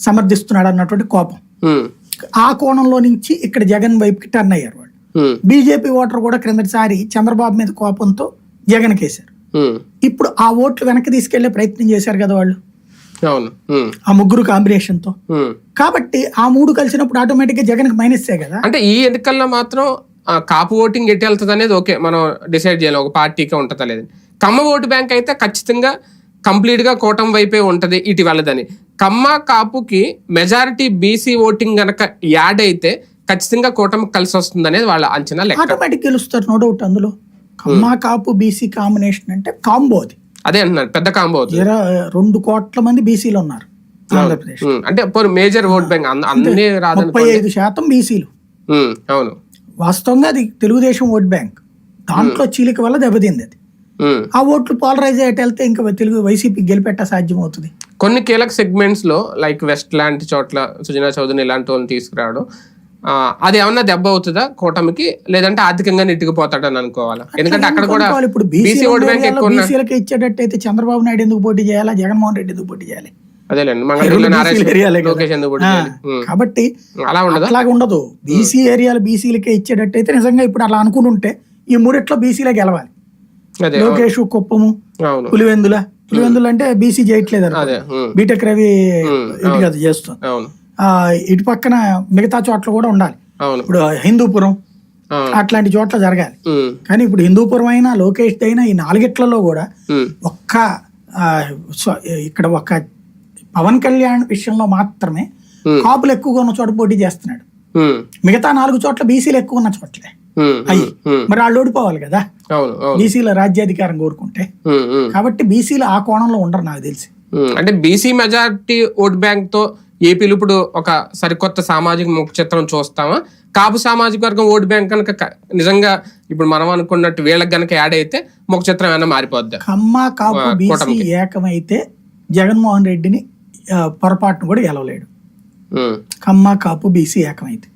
సమర్థిస్తున్నాడు అన్నటువంటి కోపం. ఆ కోణంలో నుంచి ఇక్కడ జగన్ వైపుకి టర్న్ అయ్యారు వాళ్ళు. బీజేపీ ఓటర్ కూడా క్రిందటిసారి చంద్రబాబు మీద కోపంతో జగన్ కేశారు. ఉమ్, ఇప్పుడు ఆ ఓట్లు వెనక్కి తీసుకెళ్ళే ప్రయత్నం చేశారు కదా వాళ్ళు. ఆ ముగ్గురు కాంబినేషన్తో. కాబట్టి ఆ మూడు కలిసినప్పుడు ఆటోమేటిక్గా జగన్ మైనస్సే కదా. అంటే ఈ ఎన్నికల్లో మాత్రం కాపు ఓటింగ్ ఎట్టి వెళ్తుంది అనేది ఓకే మనం డిసైడ్ చేయాలి. ఒక పార్టీకే ఉంటుందా లేదని కమ్మ ఓటు బ్యాంక్ అయితే ఖచ్చితంగా కంప్లీట్గా కూటమి వైపే ఉంటది ఇటు వెళ్ళదని కమ్మ కాపుకి మెజారిటీ బీసీ ఓటింగ్ గనక యాడ్ అయితే ఖచ్చితంగా కూటమి కలిసి వస్తుంది అనేది వాళ్ళ అంచనా లెక్క. ఆటోమేటిక్ గెలుస్తారు నో డౌట్ అందులో. కమ్మా కాపు బీసీ కాంబినేషన్ అంటే కాంబో అది. అదే అంటున్నారు పెద్ద కాంబో రెండు కోట్ల మంది బీసీలు ఉన్నారు ఆంధ్రప్రదేశ్. అంటే మేజర్ ఓట్ బ్యాంక్ అన్ని రాదని ముప్పై ఐదు శాతం బీసీలు. అవును. వాస్తవంగా అది తెలుగుదేశం ఓట్ బ్యాంక్. దాంట్లో చీలిక వల్ల దెబ్బతింది అది. ఆ ఓట్లు పోలరైజ్ అయ్యేట వెళ్తే ఇంకా తెలుగు వైసీపీ గెలిపెట్ట సాధ్యం అవుతుంది కొన్ని కీలక సెగ్మెంట్స్లో లైక్ వెస్ట్ లాంటి చోట్ల సుజనా చౌదరి ఇలాంటి వాళ్ళని తీసుకురావడం అది ఏమన్నా దెబ్బ అవుతుందా కూటమికి? లేదంటే ఆర్థికంగా నెట్టుకుపోతాడని అనుకోవాలా? ఎందుకంటే అక్కడ కూడా. ఇప్పుడు బీసీ ఓట్ బ్యాంక్ ఎక్కువ ఇచ్చేటట్టయితే చంద్రబాబు నాయుడు ఎందుకు పోటీ చేయాలా? జగన్మోహన్ రెడ్డి ఎందుకు పోటీ చేయాలి. కాబట్టి అలా ఉండదా? అట్లాగా ఉండదు. బీసీ ఏరియాలు బీసీలకే ఇచ్చేటట్టయితే నిజంగా ఇప్పుడు అలా అనుకుని ఉంటే ఈ మూడిట్లో బీసీలే గెలవాలి. అదే లోకేష్ కుప్పము పులివెందుల పులివెందుల అంటే బీసీ చేయట్లేదు. అదే బీటెక్ రవి ఇటు కదా చేస్తుంది. ఇటు పక్కన మిగతా చోట్ల కూడా ఉండాలి. ఇప్పుడు హిందూపురం అట్లాంటి చోట్ల జరగాలి. కానీ ఇప్పుడు హిందూపురం అయినా లోకేష్ అయినా ఈ నాలుగిట్లలో కూడా ఒక్క ఇక్కడ ఒక పవన్ కళ్యాణ్ విషయంలో మాత్రమే. కాపులు ఎక్కువగా ఉన్న చోట పోటీ చేస్తున్నాడు. మిగతా నాలుగు చోట్ల బీసీలు ఎక్కువ ఉన్న చోట్లే. అయ్యి మరి వాళ్ళు ఓడిపోవాలి కదా? బీసీల రాజ్యాధికారం కోరుకుంటే. కాబట్టి బీసీలు ఆ కోణంలో ఉండరు నాకు తెలిసి. అంటే బీసీ మెజారిటీ ఓట్ బ్యాంక్తో ఏపీలో ఇప్పుడు ఒక సరికొత్త సామాజిక ముఖ చిత్రం చూస్తామా? కాపు సామాజిక వర్గం ఓట్ బ్యాంక్ కనుక నిజంగా ఇప్పుడు మనం అనుకున్నట్టు వీళ్ళకి గనక యాడ్ అయితే ముఖ చిత్రం ఏమైనా మారిపోద్ది? కమ్మ కాపు బీసీ. ఏకమైతే జగన్మోహన్ రెడ్డిని పొరపాటును కూడా గెలవలేడు. కమ్మ కాపు బీసీ ఏకమైతే.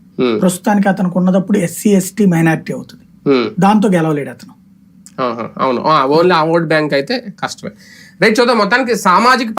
ప్రస్తుతానికి అతనికి ఉన్నదప్పుడు ఎస్సీ ఎస్టీ మైనారిటీ అవుతుంది. ఉమ్. దాంతో గెలవలేడు అతను. అవును. ఓన్లీ ఆ ఓట్ బ్యాంక్ అయితే కష్టమే. రైట్ చూద్దాం. మొత్తానికి సామాజిక